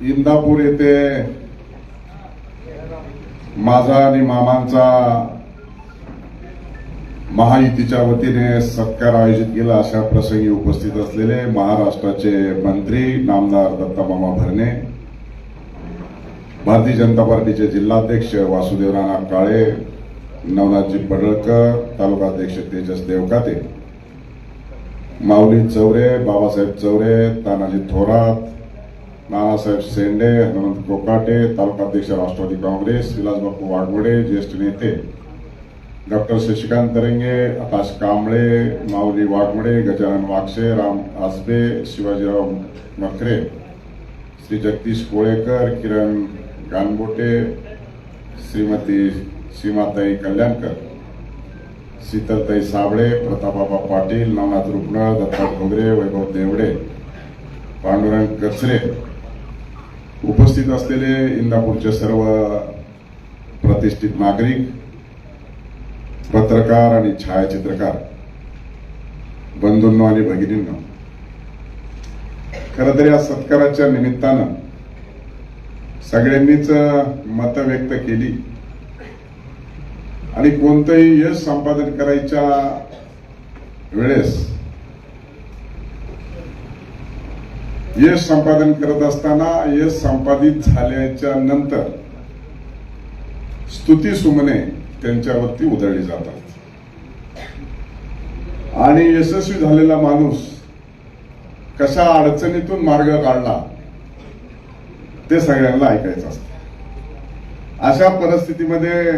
इंदापूर येथे माझा आणि मामांचा महायुतीच्या वतीने सत्कार आयोजित केला. अशा प्रसंगी उपस्थित असलेले महाराष्ट्राचे मंत्री नामदार दत्तामामा भरणे भारतीय जनता पार्टीचे जिल्हाध्यक्ष वासुदेव राणा काळे नवनाथजी पडळकर तालुकाध्यक्ष तेजस देवकाते माऊली चौरे बाबासाहेब चौरे तानाजी थोरात नानासाहेब शेंडे हनुमंत कोकाटे तालुकाध्यक्ष राष्ट्रवादी काँग्रेस विलासबापू वाघमोडे ज्येष्ठ नेते. डॉक्टर शशिकांत तरंगे आकाश कांबळे माऊली वाघमोडे गजानन वाक्षे राम आसबे शिवाजीराव मखरे श्री जगदीश कोळेकर किरण गानबोटे श्रीमती सीमाताई कल्याणकर. शीतलताई साबळे प्रतापबाबा पाटील नानाथ रुग्ण दत्ता घोगरे वैभव देवडे. पांडुरंग कचरे. उपस्थित असलेले इंदापूरचे सर्व प्रतिष्ठित नागरिक पत्रकार आणि छायाचित्रकार बंधूंनो आणि भगिनींनो खरं तर या सत्काराच्या निमित्तानं सगळ्यांनीच मत व्यक्त केली. आणि कोणतंही यश संपादन करायच्या वेळेस यश संपादन करत असताना यश संपादित झाल्याच्यानंतर स्तुती सुमने त्यांच्यावरती उधळली जातात. आणि यशस्वी झालेला माणूस कशा अडचणीतून मार्ग काढला ते सगळ्यांना ऐकायचं असतं. अशा परिस्थितीमध्ये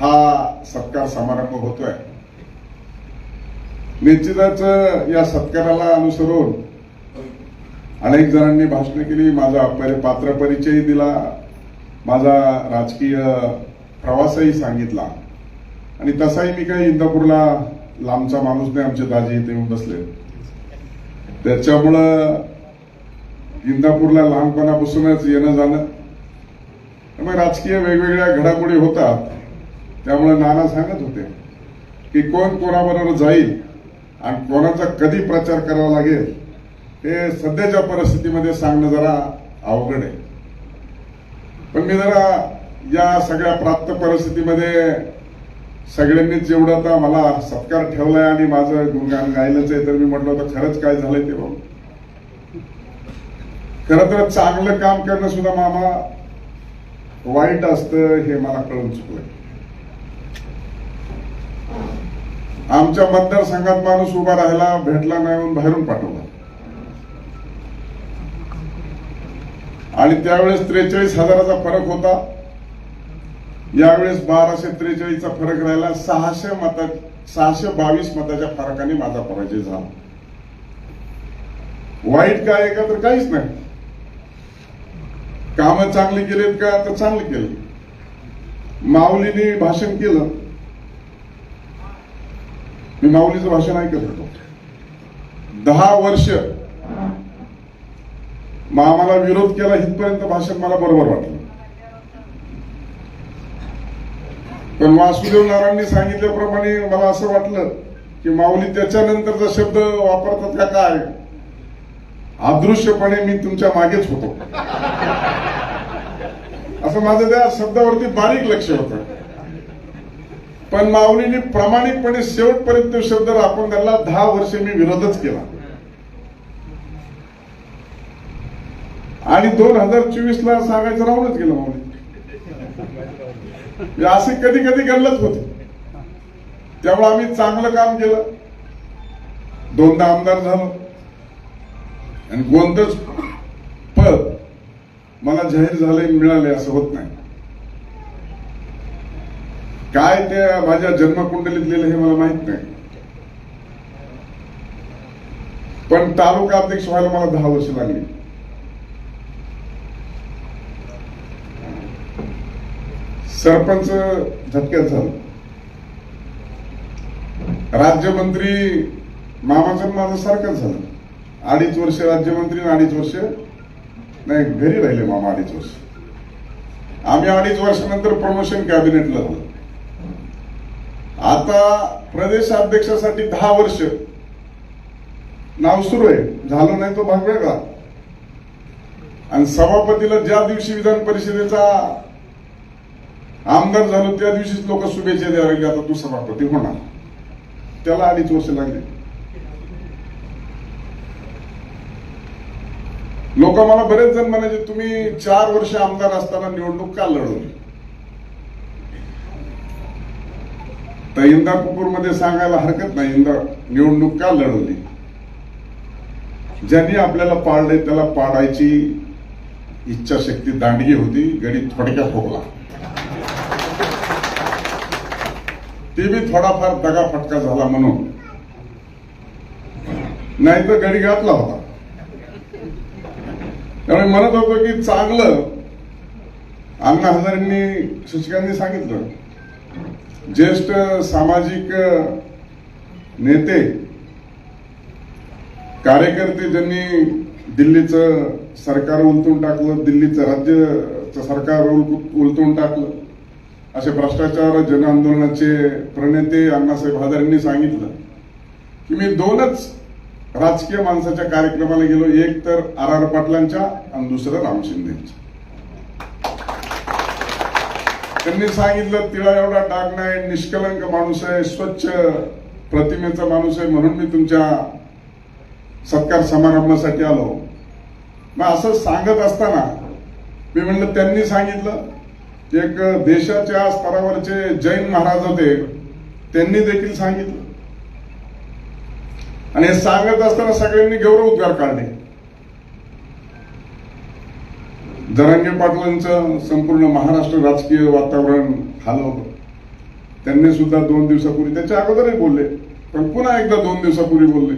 हा सत्कार समारंभ होतोय. निश्चितच या सत्काराला अनुसरून अनेक जणांनी भाषण केली. माझा पात्र परिचय दिला. माझा राजकीय प्रवासही सांगितला. आणि तसाही मी काही इंदापूरला लांबचा माणूस नाही. आमचे दाजी इथे येऊन बसले. त्याच्यामुळं इंदापूरला लहानपणापासूनच येणं जाणं. त्यामुळे राजकीय वेगवेगळ्या घडामोडी होतात. त्यामुळे नाना सांगत होते की कोण कोणाबरोबर जाईल आणि कोणाचा कधी प्रचार करावा लागेल हे सध्याच्या परिस्थितीमध्ये सांगणं जरा अवघड आहे. पण मी जरा या सगळ्या प्राप्त परिस्थितीमध्ये सगळ्यांनीच जेवढं आता मला सत्कार ठेवलाय आणि माझं गुणगान गायलंच आहे तर मी म्हटलं होतं खरंच काय झालंय ते बघ. खरं तर चांगलं काम करणं सुद्धा मामा वाईट असतं हे मला कळून चुकलंय. आमच्या मतदारसंघात माणूस उभा राहायला भेटला नाही म्हणून बाहेरून पाठवला. आणि त्यावेळेस त्रेचाळीस हजाराचा फरक होता. यावेळेस बाराशे त्रेचाळीसचा फरक राहिला. सहाशे मता सहाशे बावीस मताच्या फरकाने माझा पराजय झाला. वाईट काय का? तर काहीच नाही. कामं चांगली केलीत का तर चांगली केली. माऊलीने भाषण केलं. मी माऊलीचं भाषण ऐकत होतो. दहा वर्ष मग आम्हाला विरोध केला इथपर्यंत भाषण मला बरोबर वाटलं. पण वासुदेव नारायणनी सांगितल्याप्रमाणे मला असं वाटलं की माऊली त्याच्यानंतरचा शब्द वापरतात का काय? अदृश्यपणे मी तुमच्या मागेच होतो. असं माझं त्या शब्दावरती बारीक लक्ष होतं. पण माऊलीने प्रामाणिकपणे शेवटपर्यंत शब्द राखून त्यांना दहा वर्ष मी विरोधच केला. आणि दोन हजार चोवीस ला सांगायचं राहूनच गेलं माऊली म्हणजे असे कधी कधी घडलंच होते. त्यामुळे आम्ही चांगलं काम केलं. दोनदा आमदार झालो. आणि कोणतंच पद मला जाहीर झाले मिळाले असं होत नाही. काय ते माझ्या जन्मकुंडलीत लिहिलं हे मला माहीत नाही. पण तालुका अध्यक्ष व्हायला मला दहा वर्ष लागली. सरपंच झटक्यात झालं. राज्यमंत्री मामाचं माझं सारखंच झालं. अडीच वर्ष राज्यमंत्री अडीच वर्ष नाही घरी राहिले मामा अडीच वर्ष. आम्ही अडीच वर्षानंतर प्रमोशन कॅबिनेटला झालं. आता प्रदेशाध्यक्षासाठी दहा वर्ष. नाव सुरू आहे. झालं नाही तो भाग वेगळा. आणि सभापतीला ज्या दिवशी विधान परिषदेचा आमदार झालो त्या दिवशीच लोक शुभेच्छा द्यायला लागले आता तू सभापती होणार. त्याला अडीच वर्ष लागले. लोक मला बरेच जण म्हणायचे तुम्ही चार वर्ष आमदार असताना निवडणूक का लढवली? तर इंदापूरमध्ये सांगायला हरकत नाही इंदा निवडणूक का लढवली? ज्यांनी आपल्याला पाळले त्याला पाडायची इच्छाशक्ती दांडगी होती गणित थोडक्यात ठोकला ते बी थोडाफार दगाफटका झाला म्हणून. नाही तर गडी घातला होता. त्यामुळे म्हणत होतो की चांगलं अण्णा हजारेंनी शिक्षकांनी सांगितलं. ज्येष्ठ सामाजिक नेते कार्यकर्ते ज्यांनी दिल्लीचं सरकार उलटून टाकलं दिल्लीचं राज्य सरकार उल- उलटून टाकलं असे भ्रष्टाचार जन आंदोलनाचे प्रणेते अण्णासाहेब हजारेंनी सांगितलं की मी दोनच राजकीय माणसाच्या कार्यक्रमाला गेलो. एक तर आर आर पाटलांच्या आणि दुसरं राम शिंदेच्या. त्यांनी सांगितलं तिळा एवढा डाग नाही निष्कलंक माणूस आहे स्वच्छ प्रतिमेचा माणूस आहे म्हणून मी तुमच्या सत्कार समारंभासाठी आलो. मग असं सांगत असताना मी म्हणलं त्यांनी सांगितलं एक देशाच्या स्तरावरचे जैन महाराज होते त्यांनी देखील सांगितलं. आणि हे सांगत असताना सगळ्यांनी गौरव उद्गार काढले. जरांगे पाटलांचं संपूर्ण महाराष्ट्र राजकीय वातावरण हलवलं त्यांनी सुद्धा दोन दिवसापूर्वी त्याच्या अगोदरही बोलले पण पुन्हा एकदा दोन दिवसापूर्वी बोलले.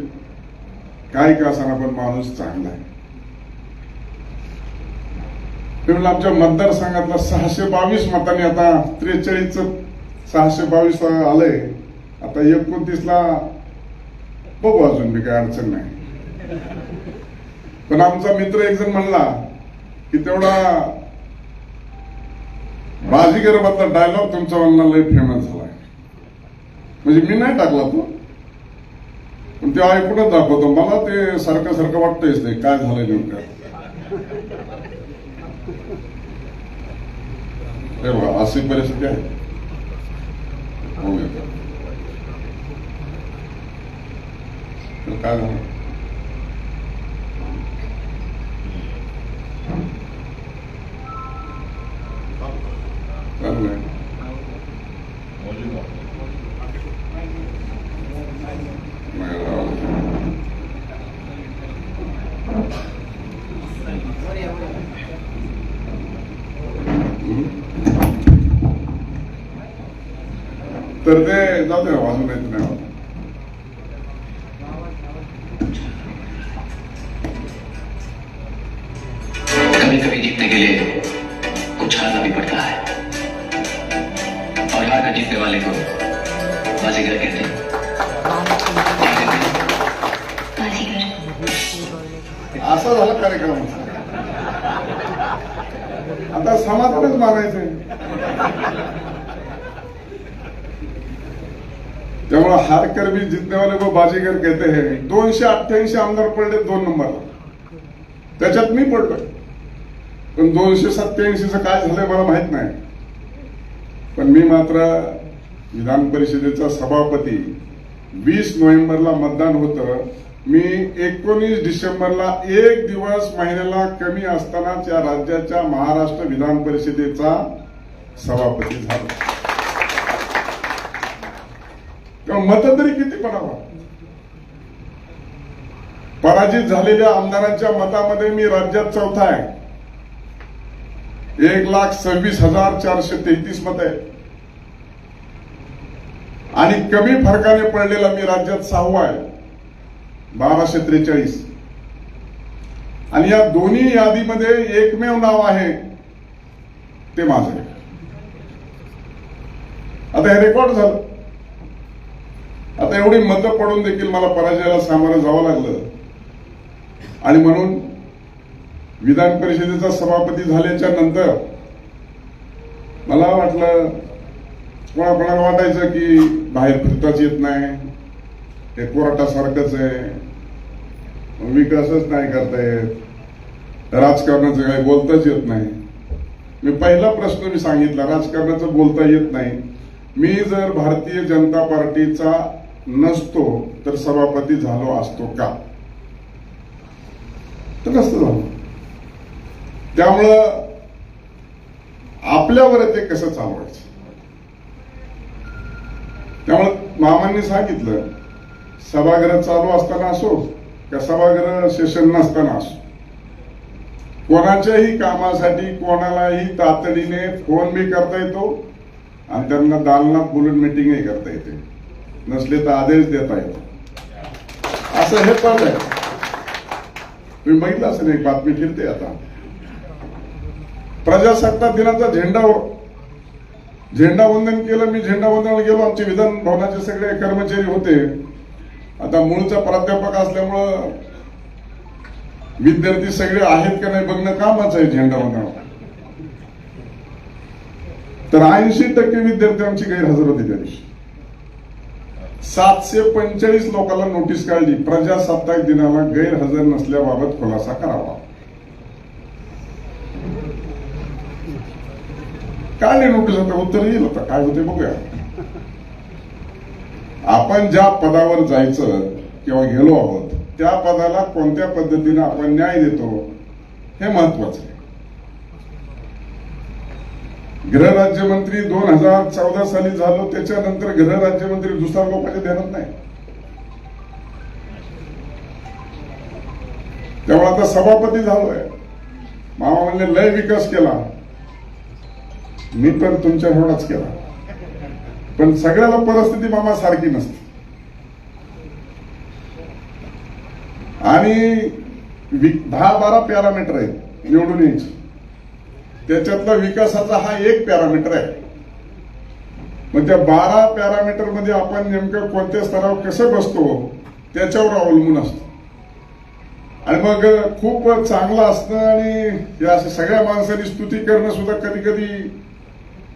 काय का असा पण माणूस चांगला आहे? त्यामुळे आमच्या मतदारसंघातला सहाशे बावीस मतांनी आता त्रेचाळीस सहाशे बावीस आलंय. आता एकोणतीसला बघू अजून मी काय अडचण नाही. पण आमचा मित्र एक जण म्हणला की तेवढा बाजीगर मधला डायलॉग तुमचा म्हणला लय फेमस झालाय. म्हणजे मी नाही टाकला तो पण ते ऐकूनच दाखवतो. मला ते सारखं सारखं वाटतंयच नाही काय झालंय नेमकं. हे बघा अशी परिस्थिती आहे हो येतं. तर काय झालं चालू आहे नाही राव. तर ते जाऊ दे वाजून येत नाही होत. कभी कभी जीतने के लिए कुछ हारना भी पड़ता है। और हार कर जीतने वाले को बाजीगर कहते क्या कहते हैं असा झाला कार्यक्रम. आता समाधानच मानायचंय त्यामुळे हारकर भी जितने वाले वो बाजीगर कहते हैं दोनशे अठ्ठ्याऐंशी आमदार पडले दोन नंबरला। त्याच्यात मी पडलोय. पण दोनशे सत्याऐंशीचं काय झालंय मला माहीत नाही. पण मी मात्र विधान परिषदेचा सभापती वीस नोव्हेंबरला मतदान होतं. मी एकोणीस डिसेंबरला एक दिवस महिन्याला कमी असतानाच या राज्याच्या महाराष्ट्र विधान परिषदेचा सभापती झालो. किंवा मत तरी किती पडावा पराजित झालेल्या आमदारांच्या मतामध्ये मी राज्यात चौथा आहे. एक लाख सव्वीस हजार चारशे तेहतीस मत आहे आणि कमी फरकाने पडलेला मी राज्यात सहावा आहे. बाराशे त्रेचाळीस. आणि या दोन्ही यादीमध्ये एकमेव नाव आहे ते माझं. आता हे रेकॉर्ड झालं. आता एवढी मतं पडून देखील मला पराजयाला सामोरं जावं लागलं. आणि म्हणून विधान परिषदेचा सभापती झाल्याच्यानंतर मला वाटलं कोणाकोणाला वाटायचं की बाहेर फिरताच येत नाही हे कोराटासारखंच आहे. विकासच नाही करता येत. राजकारणाचं काही बोलताच येत नाही. मी पहिला प्रश्न मी सांगितला राजकारणाचं बोलता येत नाही. मी जर भारतीय जनता पार्टीचा नसतो तर सभापती झालो असतो का? तर नसतं झालो? त्यामुळं आपल्यावर ते कसं चालवायचं? त्यामुळे मामांनी सांगितलं सभागृह चालू असताना असो का सभागृह सेशन नसताना असो. कोणाच्याही कामासाठी कोणालाही तातडीने फोन बी करता येतो आणि त्यांना दालनात बोलून मिटिंगही करता येते. नसले तर आदेश देता येतो. असं हे पण आहे. तुम्ही बघितलं असेल एक बातमी फिरते आता. प्रजासत्ताक दिनाचा झेंडा झेंडा वंदन केलं मी झेंडा वंदनाला गेलो. आमचे विधान भवनाचे सगळे कर्मचारी होते. आता मूळचा प्राध्यापक असल्यामुळं विद्यार्थी सगळे आहेत का नाही बघणं कामच आहे झेंडा वंदनाला. तर ऐंशी टक्के विद्यार्थी आमची गैरहजर होते त्या दिवशी. सातशे पंचेचाळीस लोकांना नोटीस काढली. प्रजासत्ताक दिनाला गैरहजर नसल्याबाबत खुलासा करावा. काढली नोटीस आता? उत्तर येईल आता. काय होते बघूया. आपण ज्या पदावर जायचं किंवा गेलो आहोत त्या पदाला कोणत्या पद्धतीने आपण न्याय देतो हे महत्वाचं आहे. गृहराज्यमंत्री दोन हजार चौदा साली झालो त्याच्यानंतर गृहराज्यमंत्री दुसरा लोकांच्या म्हणजे ध्यानात नाही. त्यामुळे आता सभापती झालोय. मामा म्हणले लय विकास केला. मी पण तुमच्या एवढाच केला. पण सगळ्याला परिस्थिती मामा सारखी नसते. आणि दहा बारा पॅरामीटर आहेत निवडून यायची. त्याच्यातला विकासाचा हा एक पॅरामीटर आहे. मग त्या बारा पॅरामीटरमध्ये आपण नेमकं कोणत्या स्तरावर कसं बसतो त्याच्यावर अवलंबून असतो. आणि मग खूप चांगलं असणं आणि या सगळ्या माणसांनी स्तुती करणं सुद्धा कधी कधी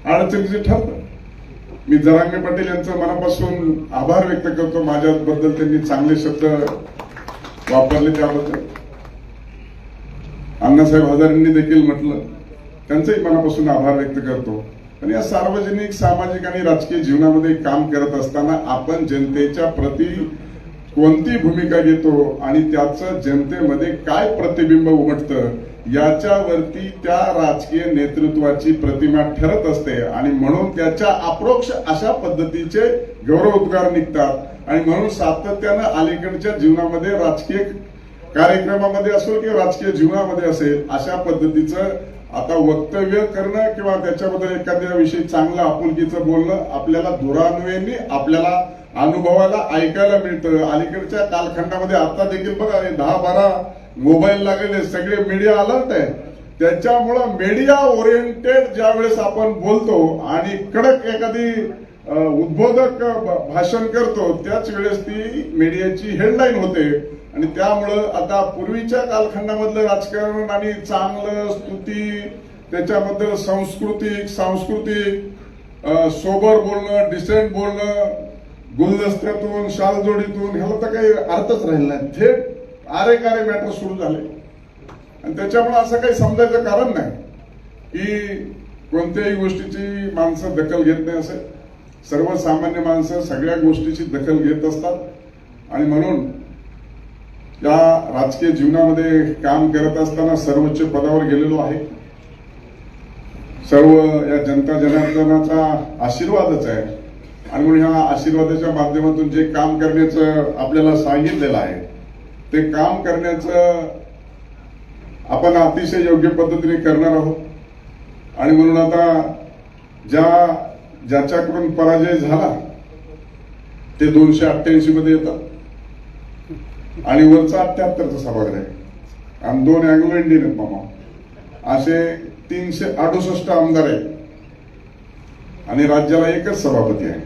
अडचणीचे ठरतं. मी जरांगे पाटील यांचं मनापासून आभार व्यक्त करतो. माझ्याबद्दल त्यांनी चांगले शब्द वापरले त्याबद्दल. अण्णासाहेब हजारेंनी देखील म्हटलं त्यांचंही मनापासून आभार व्यक्त करतो. आणि या सार्वजनिक सामाजिक आणि राजकीय जीवनामध्ये काम करत असताना आपण जनतेच्या प्रती कोणती भूमिका घेतो आणि त्याचं जनतेमध्ये काय प्रतिबिंब उमटतं याच्यावरती त्या राजकीय नेतृत्वाची प्रतिमा ठरत असते आणि म्हणून त्याच्या अप्रोक्ष अशा पद्धतीचे गौरवोद्गार निघतात. आणि म्हणून सातत्यानं अलीकडच्या जीवनामध्ये राजकीय कार्यक्रमामध्ये असो किंवा राजकीय जीवनामध्ये असेल अशा पद्धतीचं आता वक्तव्य करणं किंवा त्याच्याबद्दल एखाद्या विषयी चांगलं आपुलकीचं बोलणं आपल्याला दुरान्वयनी आपल्याला अनुभवाला ऐकायला मिळतं. अलीकडच्या कालखंडामध्ये आता देखील बघा दहा बारा मोबाईल लागलेले सगळे मीडिया अलर्ट आहे त्याच्यामुळं मीडिया ओरिएंटेड ज्या वेळेस आपण बोलतो आणि कडक एखादी उद्बोधक भाषण करतो त्याच वेळेस ती मीडियाची हेडलाईन होते. आणि त्यामुळं आता पूर्वीच्या कालखंडामधलं राजकारण आणि चांगलं स्तुती त्याच्याबद्दल सांस्कृतिक सांस्कृतिक सोबर बोलणं डिसेंट बोलणं गुलदस्त्यातून शालजोडीतून ह्याला तर काही अर्थच राहिला नाही. थेट आरे कारे मॅटर सुरू झाले. आणि त्याच्यामुळे असं काही समजायचं कारण नाही की कोणत्याही गोष्टीची माणसं दखल घेत नाही असेल सर्वसामान्य माणसं सगळ्या गोष्टीची दखल घेत असतात. आणि म्हणून या राजकीय जीवनामध्ये काम करत असताना सर्वोच्च पदावर गेलेलो आहे. सर्व या जनता जनार्दनाचा आशीर्वादच आहे. आणि म्हणून ह्या आशीर्वादाच्या माध्यमातून जे काम करण्याचं आपल्याला सांगितलेलं आहे ते काम करण्याचं आपण अतिशय योग्य पद्धतीने करणार आहोत. आणि म्हणून आता ज्या ज्याच्याकडून पराजय झाला ते दोनशे अठ्ठ्याऐंशी मध्ये येतात. आणि वरचा अठ्याहत्तरचा सभागृह आहे. आणि दोन अँग्लो इंडियन आहेत मामा. असे तीनशे अडुसष्ट आमदार आहेत. आणि राज्याला एकच सभापती आहे.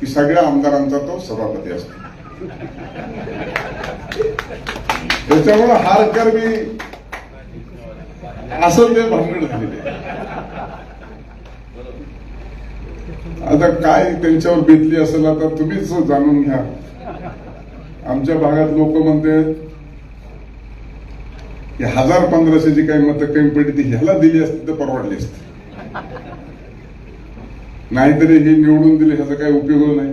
की सगळ्या आमदारांचा तो सभापती असतो. त्याच्यामुळे हार कर मी असं ते भांडण झालेले आता काय त्यांच्यावर बेतली असेल आता तुम्हीच जाणून घ्या. आमच्या भागात लोक म्हणतात की हजार पंधराशेची काही मतं कमी पडली ती ह्याला दिली असती तर परवडली असती. नाहीतरी हे निवडून दिले ह्याचा काही उपयोग नाही.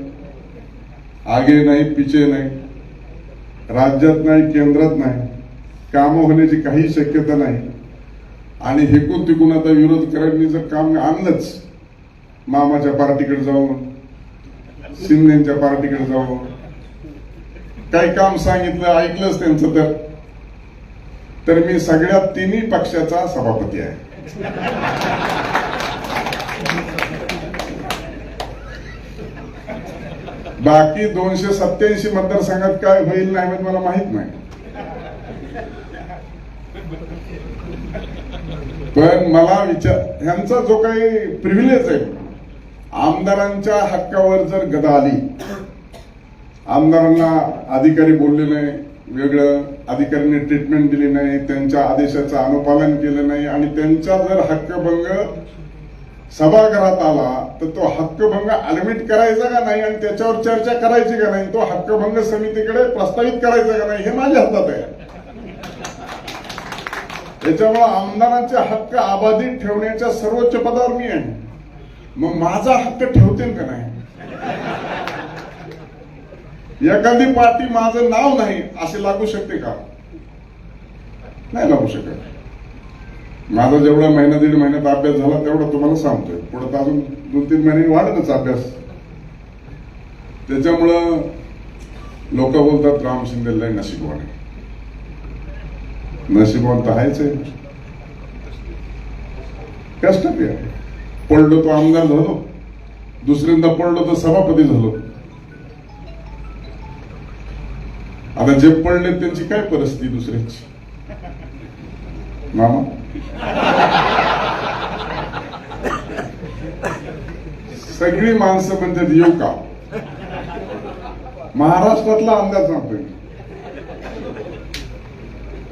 आगे नाही पिचे नाही. राज्यात नाही केंद्रात नाही. कामं होण्याची काही शक्यता नाही. आणि हेकून तिकून आता विरोध करायला जर काम आणलंच मामाच्या पार्टीकडे जाऊन शिंदेच्या पार्टीकडे जाऊन काही काम सांगितलं ऐकलंच त्यांचं तर. तर मी सगळ्या तिन्ही पक्षाचा सभापती आहे. बाकी दोनशे सत्याऐंशी मतदारसंघात काय होईल नाही मला माहीत नाही. पण मला विचार ह्यांचा जो काही प्रिव्हिलेज आहे आमदारांच्या हक्कावर जर गदा आली आमदारांना अधिकारी बोलले नाही वेगळं अधिकाऱ्यांनी ट्रीटमेंट दिली नाही त्यांच्या आदेशाचं अनुपालन केलं नाही आणि त्यांचा जर हक्कभंग सभागृहात आला तर तो हक्कभंग ऍडमिट करायचा का नाही आणि त्याच्यावर चर्चा करायची का नाही? तो हक्कभंग समितीकडे प्रस्तावित करायचा का नाही? हे माझ्या हातात आहे. त्याच्यामुळे आमदारांचे हक्क अबाधित ठेवण्याच्या सर्वोच्च पदावर मी आहे. मग माझा हक्क ठेवतील का नाही? एखादी पार्टी माझं नाव नाही असे लागू शकते का? नाही लागू शकत. माझा जेवढा महिना दीड महिन्यात अभ्यास झाला तेवढा तुम्हाला सांगतोय. पुढे तर अजून दोन तीन महिने वाढतच अभ्यास. त्याच्यामुळं लोक बोलतात राम शिंदे लय नशीबवान आहे. नशीबवान तर आहेच आहे. कष्ट ते आहे. पडलो तो आमदार झालो. दुसऱ्यांदा पडलो तर सभापती झालो. आता जे पडले त्यांची काय परिस्थिती दुसऱ्याची? मामा? सगळी माणसं म्हणतात येऊ का? महाराष्ट्रातला अंदाज सांगतोय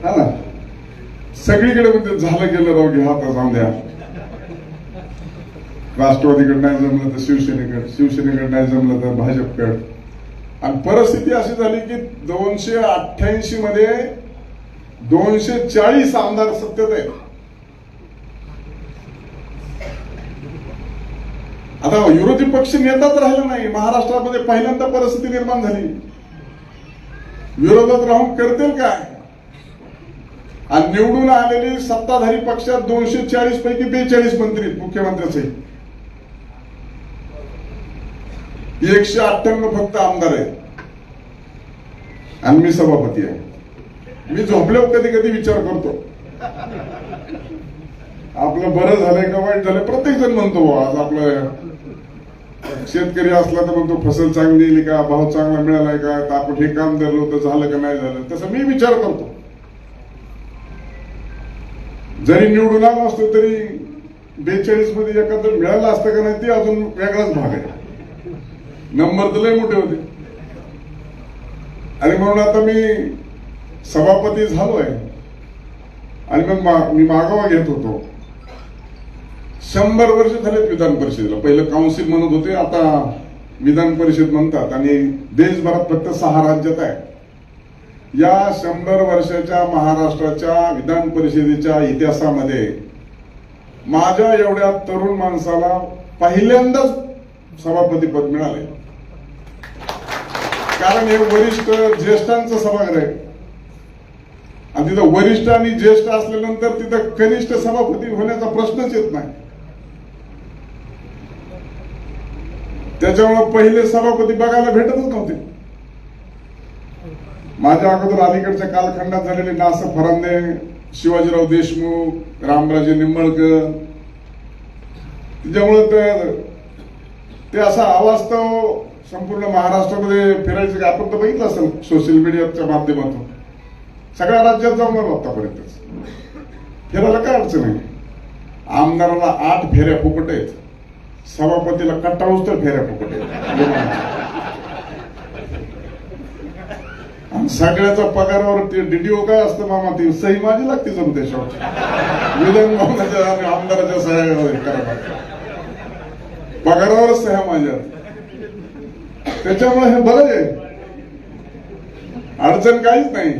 हा ना? सगळीकडे म्हणते झालं गेलं राव घ्या आता जाऊन द्या. राष्ट्रवादीकडे नाही जमलं तर शिवसेनेकडे शिवसेनेकडे नाही जमलं तर भाजपकडे. आणि परिस्थिती अशी झाली की दोनशे अठ्ठ्याऐंशी मध्ये दोनशे चाळीस आमदार सत्तेत आहेत. आता विरोधी पक्ष नेताच राहिला नाही. महाराष्ट्रामध्ये पहिल्यांदा परिस्थिती निर्माण झाली. विरोधात राहून करतील काय? आणि निवडून आलेली सत्ताधारी पक्षात दोनशे चाळीस पैकी बेचाळीस मंत्री मुख्यमंत्र्याचे एकशे अठ्ठ्याण्णव फक्त आमदार आहेत. आणि मी सभापती आहे. मी झोपल्यावर कधी कधी विचार करतो. आपलं बरं झालंय का वाईट झालंय? प्रत्येक जण म्हणतो आज आपलं शेतकरी असला तर म्हणतो फसल चांगली येईल का? भाव चांगला मिळालाय का? तर आपण हे काम धरलं होतं झालं का नाही झालं? तसं मी विचार करतो. जरी निवडून आलो असतो तरी बेचाळीसमध्ये एखादं मिळालं असतं का नाही ते अजून वेगळाच भाग आहे. नंबर तर लय मोठे होते. आणि म्हणून आता मी सभापती झालोय. आणि मग मी मागोवा घेत होतो. शंभर वर्ष झालेत विधान परिषदेला. पहिलं काउन्सिल म्हणत होते आता विधान परिषद म्हणतात. आणि देशभरात फक्त सहा राज्यात आहे. या शंभर वर्षाच्या महाराष्ट्राच्या विधान परिषदेच्या इतिहासामध्ये माझ्या एवढ्या तरुण माणसाला पहिल्यांदाच सभापती पद मिळाले कारण हे वरिष्ठ ज्येष्ठांचं सभागृह आहे. आणि तिथं वरिष्ठ आणि ज्येष्ठ असल्यानंतर तिथं कनिष्ठ सभापती होण्याचा प्रश्नच येत नाही. त्याच्यामुळे पहिले सभापती बघायला भेटतच नव्हते. माझ्या अगोदर अलीकडच्या कालखंडात झालेले नास फरांदे शिवाजीराव देशमुख रामराजे निंबळकर त्याच्यामुळे ते असा अवास्तव संपूर्ण महाराष्ट्रामध्ये फिरायचं का आपण तर बघितलं असेल सोशल मीडियाच्या माध्यमातून? सगळ्या राज्यात जाऊन आलो आतापर्यंत फिरायला काय अडचण आहे? आमदाराला आठ फेऱ्या फुकट आहेत. सभापतीला कंटाळूच तर फेऱ्या फुकट आहेत. आणि सगळ्याचा पगारावर ते डीडीओ काय असतं मामा? ती सही माझी लागते जमते त्याच्यावर विधान भवनाच्या आमदाराच्या सह्या करा पगारावरच सह्या माझ्या. त्याच्यामुळे हे बरं आहे. अडचण काहीच नाही.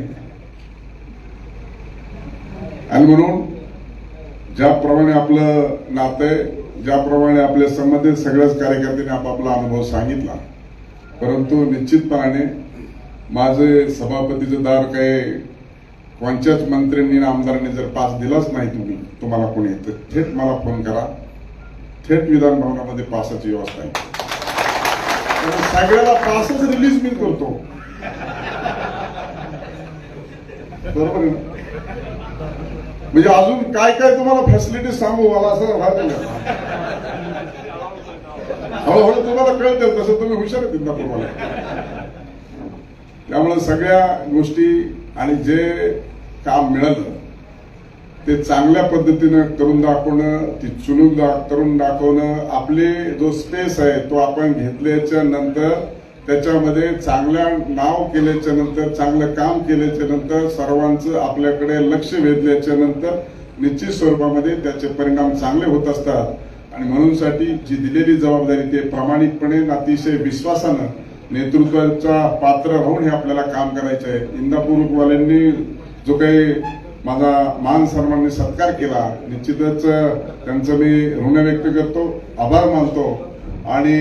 आणि म्हणून ज्याप्रमाणे आपलं नातं आहे ज्याप्रमाणे आपले संबंधित सगळ्याच कार्यकर्त्यांनी आपापला अनुभव सांगितला. परंतु निश्चितपणाने माझे सभापतीचं दार काही कोणत्याच मंत्र्यांनी आमदारांनी जर पास दिलाच नाही तुम्ही तुम्हाला कोणी तर थेट मला फोन करा. थेट विधान भवनामध्ये पासाची व्यवस्था आहे. सगळ्याला पासच रिलीज मी करतो. बरोबर म्हणजे अजून काय काय तुम्हाला फॅसिलिटी सांगू? मला असं राहते हळूहळू तुम्हाला कळतं तसं तुम्ही हुशार आहेत तुम्हाला. त्यामुळे सगळ्या गोष्टी आणि जे काम मिळालं ते चांगल्या पद्धतीनं करून दाखवणं ती चुलूक दा करून दाखवणं आपले जो स्पेस आहे तो आपण घेतल्याच्या नंतर त्याच्यामध्ये चांगल्या नाव केल्याच्यानंतर चांगलं काम केल्याच्यानंतर सर्वांचं आपल्याकडे लक्ष वेधल्याच्या नंतर निश्चित स्वरूपामध्ये त्याचे परिणाम चांगले होत असतात. आणि म्हणूनसाठी जी दिलेली जबाबदारी ते प्रामाणिकपणे अतिशय विश्वासानं नेतृत्वाचा पात्र राहून हे आपल्याला काम करायचं आहे. इंदापूरवाल्यांनी जो काही माझा मान सन्मानने सत्कार केला. निश्चितच त्यांचं मी ऋण व्यक्त करतो आभार मानतो. आणि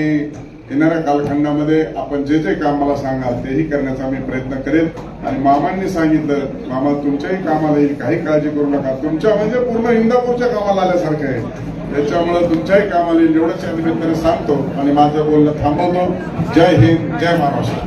येणाऱ्या कालखंडामध्ये आपण जे जे काम मला सांगाल तेही करण्याचा मी प्रयत्न करेन आणि मामांनी सांगितलं मामा तुमच्याही कामाला येईल काही काळजी करू नका. तुमच्या म्हणजे पूर्ण इंदापूरच्या कामाला आल्यासारखं आहे. त्याच्यामुळे तुमच्याही कामाला येईल एवढंच या निमित्ताने सांगतो आणि माझं बोलणं थांबवतो. जय हिंद जय महाराष्ट्र.